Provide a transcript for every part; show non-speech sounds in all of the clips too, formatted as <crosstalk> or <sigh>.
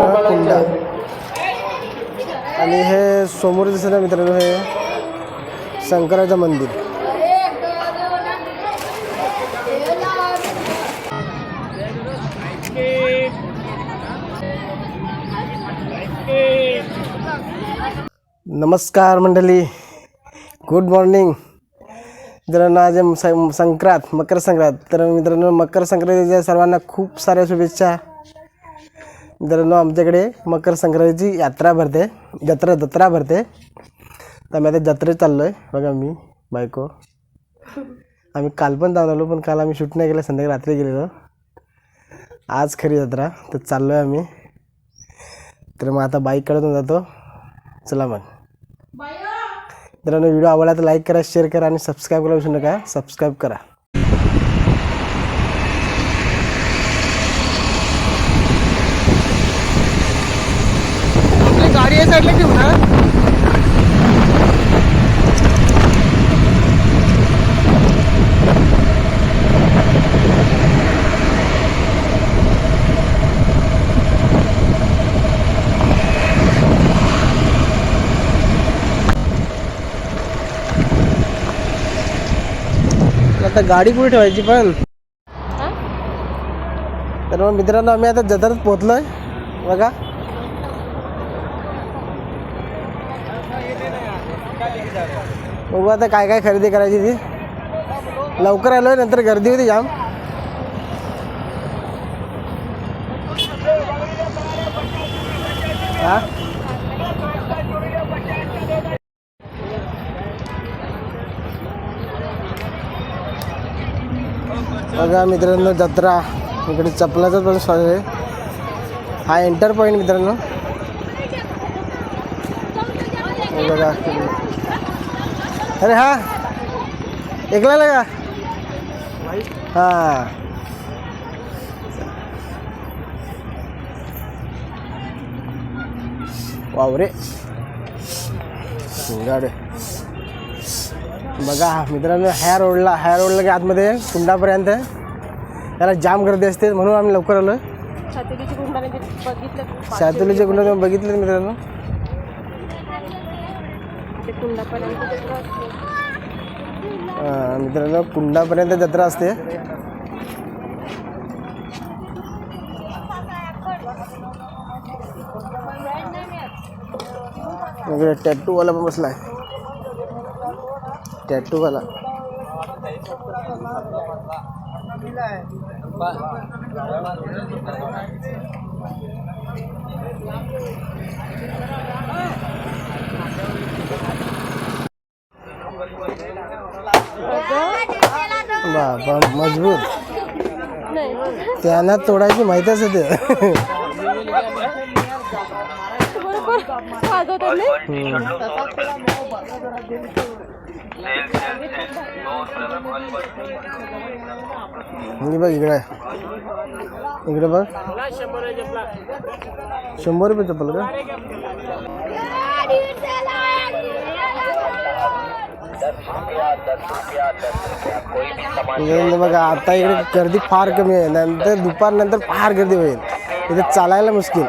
कुंडा. आणि हे समोर दिसत आहे मित्रांनो हे शंकराचं मंदिर. नमस्कार मंडळी. गुड मॉर्निंग मित्रांनो आज सं- संक्रांत मकर संक्रांत. तर मित्रांनो मकर संक्रांतीच्या सर्वांना खूप साऱ्या शुभेच्छा. मित्रांनो आमच्याकडे मकर संक्रांतीची यात्रा भरते जत्रा जत्रा भरते तर आम्ही आता जत्रेत चाललो आहे बघा मी बायको आम्ही काल पण जाऊन आलो पण काल आम्ही शूट नाही केलं संध्याकाळी रात्री गेलेलो आज खरी जत्रा तर चाललो आहे आम्ही तर मग आता बाईक काढून जातो चला मग मित्रांनो व्हिडिओ आवडला तर लाईक करा शेअर करा आणि सबस्क्राईब करा विसरू नका सबस्क्राईब करा आपली गाडी या साईडला घेऊ ना आता गाडी कुठे ठेवायची पण. तर मग मित्रांनो आम्ही आता जत्रेत पोहोचलोय. बघा. बघू आता काय काय खरेदी करायची ती. लवकर आलोय नंतर गर्दी होती जाम. हा? बघा मित्रांनो जत्रा. इकडे चपलाचा पण स्टॉल आहे. हा एंटर पॉईंट मित्रांनो. बघा. अरे हा. ऐकला का? हा. वावरे. गाडे. बघा मित्रांनो ह्या रोडला ह्या रोडला की आतमध्ये? कुंडापर्यंत. त्याला जाम गर्दी असते म्हणून आम्ही लवकर आलो. छातीची गुंडाने बघितलं सातुलीचे कुंड बघितले मित्रांनो? मित्रांनो कुंडापर्यंत जत्रा असते. टॅटूवाला पण बसलाय. टॅटूवाला बाबा मजबूत त्यांना तोडायची माहितीच आहे ते. बरोबर वाजवतात बघ इकडे इकडे बघ शंभर रुपये चप्पल का बघा आता इकडे गर्दी फार कमी आहे नंतर दुपार नंतर फार गर्दी होईल इथे चालायला मुश्किल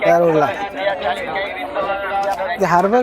त्या रोडला ते हार बघ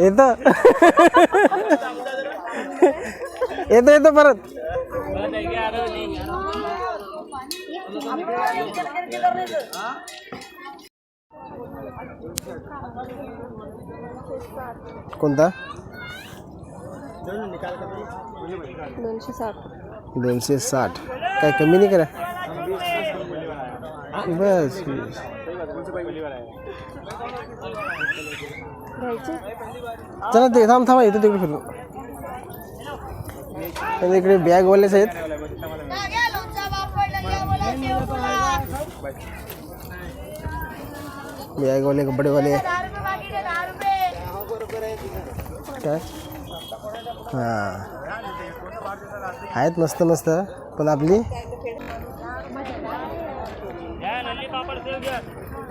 येतो. येतो येतो परत. कोणता? दोनशे साठ. दोनशे साठ. काय कमी नाही करा? बस चला ते थांब थांबा इथे तिकडे फिरू. इकडे इकडे बॅगवालेच आहेत. बॅगवाले कपडेवाले काय? हां. आहेत मस्त मस्त. पण आपली?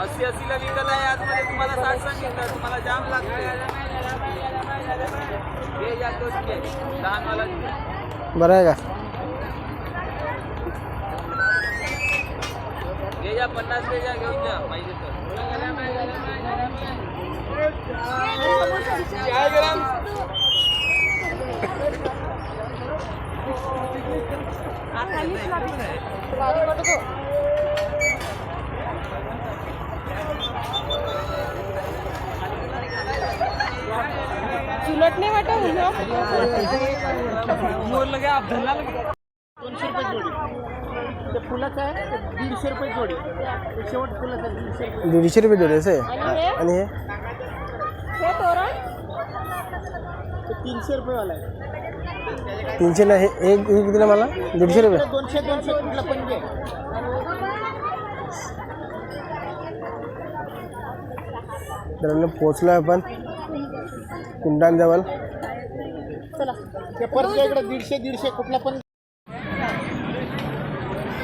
अस्सी अस्सीला विकत आहे आतमध्ये तुम्हाला साठ सांगितलं तुम्हाला जाम लागते हे या तोच घे. लहानवाला बरं आहे का? घे या पन्नास पे घेऊन जा पाहिजे तर. चाय गरम चुलट वाटत उन्हा मोर लगे आप धरला लगे दीडशे रुपये जोडी. असं आहे आणि हे? आणि हे? हे तोरण? तीनशे नाही हे एक हे कितीला मला? दीडशे रुपये? तर पोचलो आहे आपण. कुंडांजवळ चला. दीडशे दीडशे कुठला पण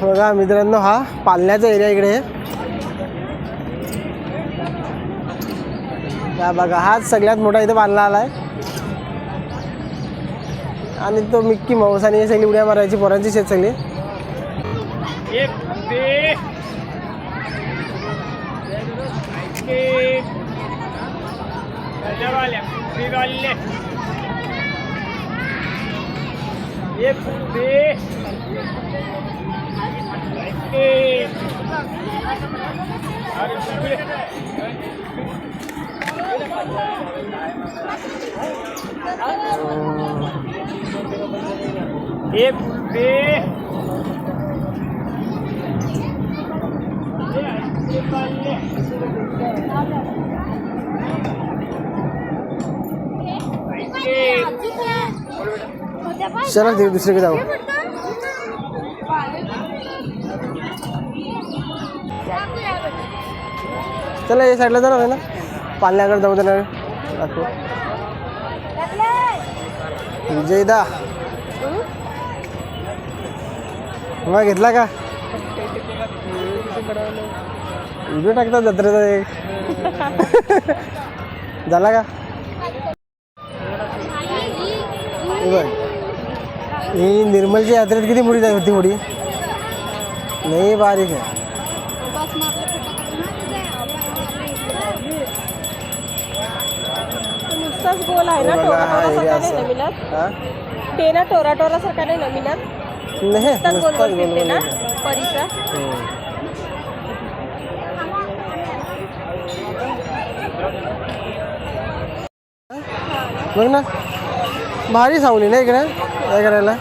बघा मित्रांनो हा पालण्याचा एरिया इकडे. आहे हा बघा हाच सगळ्यात मोठा इथे बांधला आला आहे आणि तो मिक्की माऊस आणि हे सगळी उड्या मारायची पोरांची शेत सगळी. एक पे एक पे एक पे चला ते दुसरीकडे जाऊ. चला या साईडला जाणार ना? पालण्याकडे जाऊ देणार दाखवू. विजयदा. मग घेतला का? व्हिडिओ टाकतात जत्रेचा एक. <laughs> झाला का? बघ ही निर्मलच्या यात्रेत किती मुडी होती मुडी नाही बारीक आहे तो नुसताच गोल आहे ना हे बघा, हा टोरा area सारखा नाही असा. ना मिळत हा ते ना टोरा टोरा सारखा नाही ना मिळत नाही नुसताच गोल नुसताच गोल गोल फिरते गोल ना आहे. परीचा हम्म. बघ ना भारी सावली नाही इकडे? काय करायला?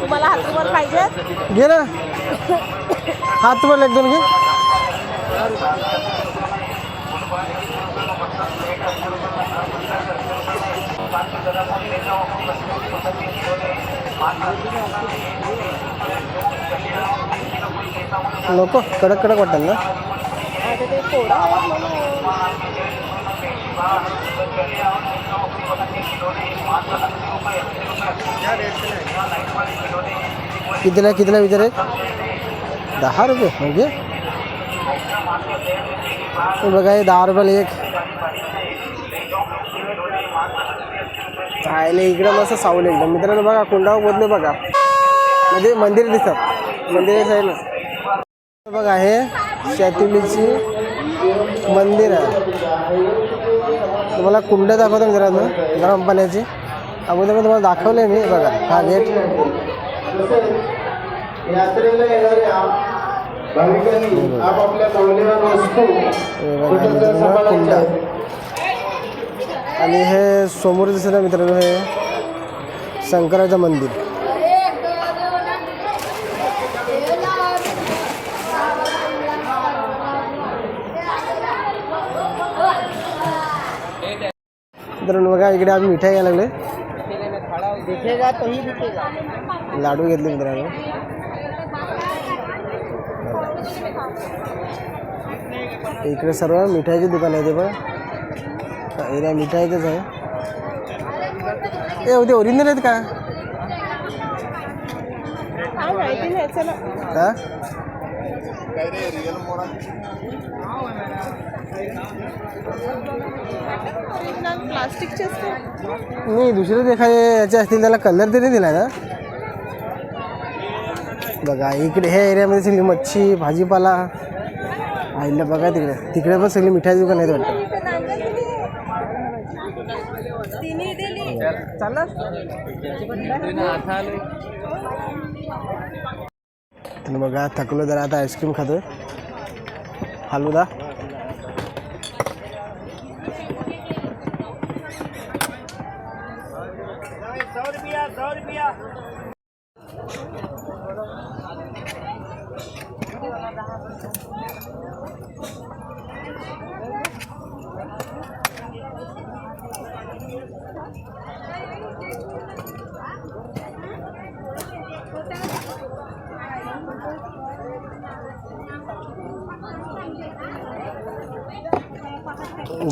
तुम्हाला हातवर पाहिजे. घे ना. हात वर एक दोन घे. नको कडक कडक वाटतात ना. आता ते पोरं आहेत म्हणून. कितीला कितीला विचार दहा रुपये ओके बघा हे दहा रुपयाला एक। राहिले इकडं मस्त सावली एकदम. मित्रांनो बघा कुंडावर बोलले बघा. म्हणजे मंदिर दिसतात मंदिर साईडला. बघा हे शेतिलीची मंदिर आहे. तुम्हाला कुंड दाखवतो मित्रांनो गरम पाण्याची अगोदर मी तुम्हाला दाखवले मी बघा हा गेट यात्रेला येणाऱ्या भाविकांनी आपापल्या मौल्यवान वस्तू आणि हे समोर दिसत आहे मित्रांनो हे शंकराचं मंदिर. मित्रांनो बघा इकडे आम्ही मिठाई घ्यायला लागले दिखेगा तो ही दिखेगा। लाडू घेतले मित्रांनो. इकडे सर्व मिठाईचे दुकान आहे ते पण. एरिया मिठाईचंच आहे. ए उद्या ओरिजिनल आहेत का? काय प्लास्टिकचे असते नाही दुसरे ते याचे असतील त्याला कलर तरी दिला ना. बघा इकडे ह्या एरियामध्ये सगळी मच्छी भाजीपाला. आईला बघा तिकडे. तिकडे पण सगळी मिठाई दुकान आहेत वाटतं. तर बघा थकलो जरा आता आईस्क्रीम खातोय. दा.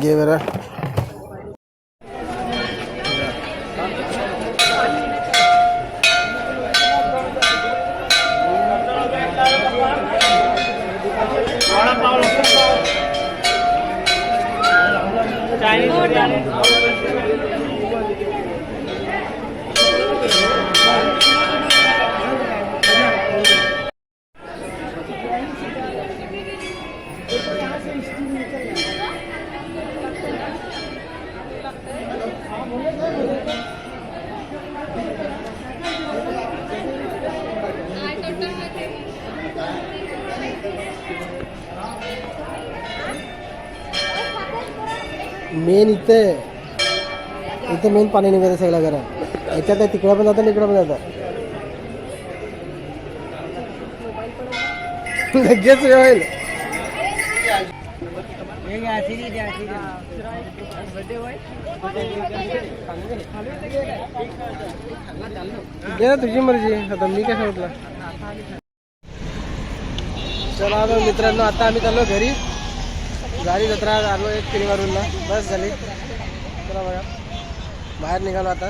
घे बरं मेन इथे इथे मेन पाणी निघायचं सगळ्या घरात. याच्यात आहे तिकडं पण जातं इकडं पण जातं. लगेच होईल घे तुझी मर्जी. आता मी काय सांगितलं चला मित्रांनो आता आम्ही चाललो घरी. गाडी जत्रा आलो एक किलोवरूनला बस झाली. चला बघा. बाहेर निघालो आता.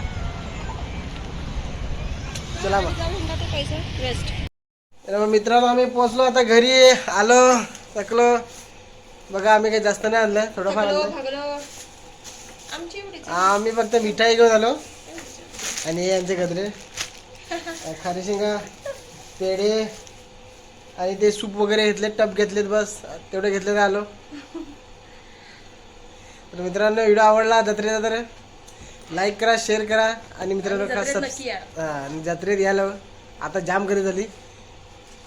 चला मग. मग मित्रांनो आम्ही पोचलो आता घरी. आलो थकलो. बघा आम्ही काही जास्त नाही आणलं. थोडंफार आणलं. आम्ही फक्त मिठाई घेऊन आलो. आणि यांचे गजरे. खारी शिंगा पेढे आणि ते सूप वगैरे घेतले टप घेतलेत बस. तेवढे घेतले आलो. तर मित्रांनो व्हिडिओ आवडला जत्रेचा तर लाईक करा शेअर करा आणि मित्रांनो का सबस- हा, आणि जत्रेत यायला आता जाम करी झाली?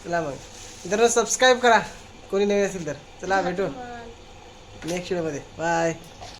चला मग. मित्रांनो सबस्क्राईब करा. कोणी नवीन असेल तर. चला भेटू. नेक्स्ट व्हिडिओमध्ये बाय